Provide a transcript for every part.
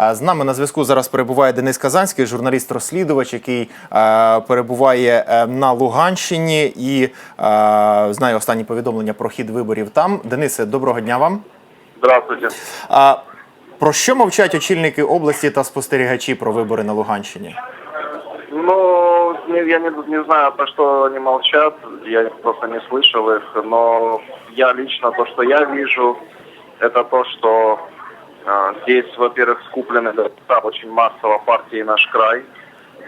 З нами на зв'язку зараз перебуває Денис Казанський, журналіст-розслідувач, який перебуває е, на Луганщині і знає останні повідомлення про хід виборів там. Денисе, доброго дня вам. Здравствуйте. Про що мовчать очільники області та спостерігачі про вибори на Луганщині? Ну, я не, не знаю, про что они молчат, я просто не слышал их, но я лично, то, что я вижу, это то, что а, здесь, во-первых, скуплены голоса очень массово партии «Наш край»,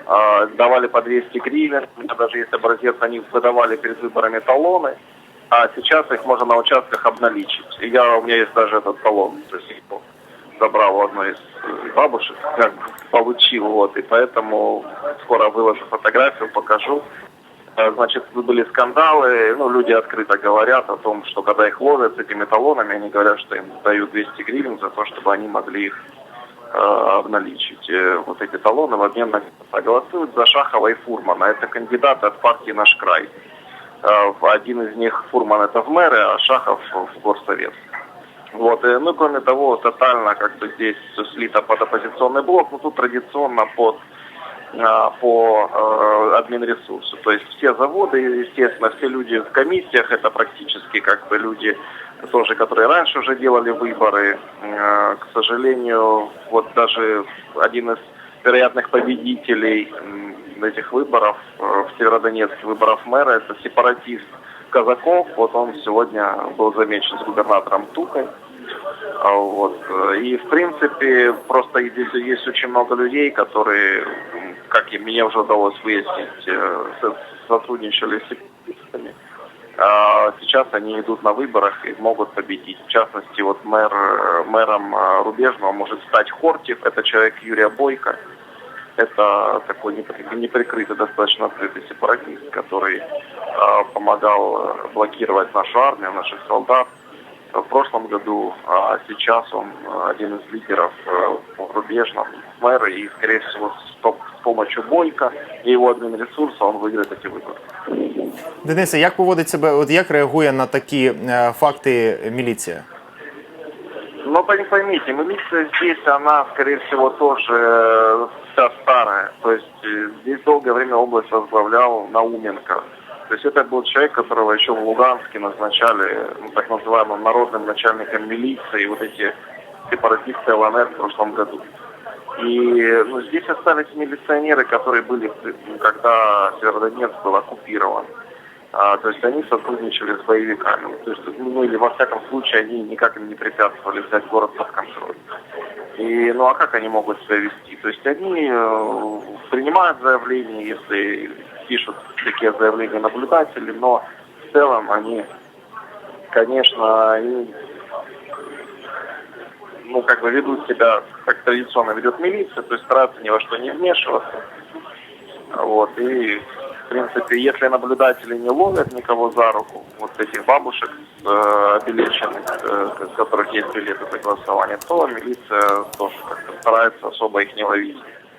А, давали по 200 гривен, даже если образец, они выдавали перед выборами талоны, а сейчас их можно на участках обналичить. И я, у меня есть даже этот талон, то есть забрал у одной из э, бабушек, как бы получил, вот, и поэтому скоро выложу фотографию, покажу. Э, Значит, были скандалы, ну, люди открыто говорят о том, что когда их ловят с этими талонами, они говорят, что им дают 200 гривен за то, чтобы они могли их э, обналичить. Э, Вот эти талоны в обмен на. Голосуют за Шахова и Фурмана. Это кандидаты от партии «Наш край». Э, Один из них, Фурман, это в мэры, а Шахов в горсовет. Вот, и, ну, кроме того, тотально как бы здесь все слито под оппозиционный блок, но тут традиционно под по э, админресурсу. То есть все заводы, естественно, все люди в комиссиях, это практически как бы люди тоже, которые раньше уже делали выборы. Э, к сожалению, вот даже один из вероятных победителей этих выборов в Северодонецке, выборов мэра, это сепаратист Казаков. Вот он сегодня был замечен с губернатором Тукой. А Вот. э, И, в принципе, просто здесь есть очень много людей, которые, как и мне уже удалось выяснить, э, со- сотрудничали с сепаратистами. А Сейчас они идут на выборах и могут победить. В частности, вот мэр, э, мэром Рубежного может стать Хортив, это человек Юрия Бойко. Это такой непри- неприкрытый, достаточно открытый сепаратист, который помогал блокировать нашу армию, наших солдат в прошлом году, а сейчас он э, один из лидеров э, в рубежном мэра, и, скорее всего, с, топ- с помощью Бойко и его админресурса он выиграет эти выборы. Денисе, як поводить себе, от як реагує на такі е, факти міліція? Но пойми- поймите, милиция здесь, она, скорее всего, тоже э, вся старая. То есть э, здесь долгое время область возглавлял Науменко. То есть это был человек, которого еще в Луганске назначали ну, так называемым народным начальником милиции, вот эти сепаратисты ЛНР в прошлом году. И ну, здесь остались милиционеры, которые были, ну, когда Северодонецк был оккупирован. А, то есть они сотрудничали с боевиками. То есть, ну или во всяком случае они никак им не препятствовали взять город под контроль. И, ну а как они могут себя вести? То есть они э, принимают заявления, если пишут такие заявления наблюдатели, но в целом они, конечно, они, ну как бы ведут себя, как традиционно ведет милиция, то есть стараются ни во что не вмешиваться. Вот, и, в принципе, если наблюдатели не ловят никого за руку, вот этих бабушек э, обелеченных, э, которых есть билеты за голосование, то милиция тоже как-то старается особо их не ловить.